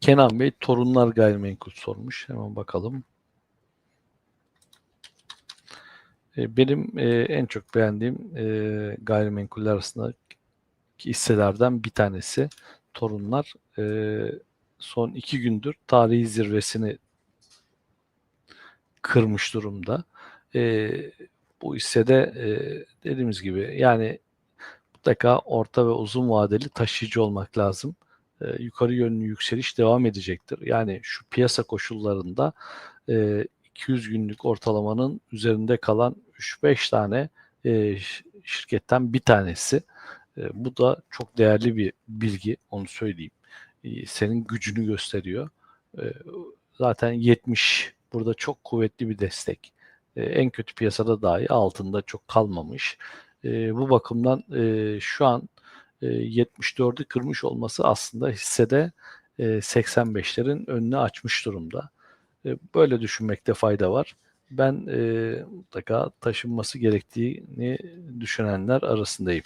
Kenan Bey torunlar gayrimenkul sormuş. Hemen bakalım. E, Benim e, en çok beğendiğim e, gayrimenkuller arasında hisselerden bir tanesi torunlar. Son iki gündür tarihi zirvesini kırmış durumda. Bu hissede dediğimiz gibi yani mutlaka orta ve uzun vadeli taşıyıcı olmak lazım. E, yukarı yönlü yükseliş devam edecektir. Yani şu piyasa koşullarında e, 200 günlük ortalamanın üzerinde kalan 3-5 tane e, şirketten bir tanesi. E, bu da çok değerli bir bilgi, onu söyleyeyim. E, senin gücünü gösteriyor. E, zaten 70 burada çok kuvvetli bir destek. E, en kötü piyasada dahi altında çok kalmamış. E, bu bakımdan e, şu an 74'ü kırmış olması aslında hissede e, 85'lerin önünü açmış durumda. E, Böyle düşünmekte fayda var. Ben e, mutlaka taşınması gerektiğini düşünenler arasındayım.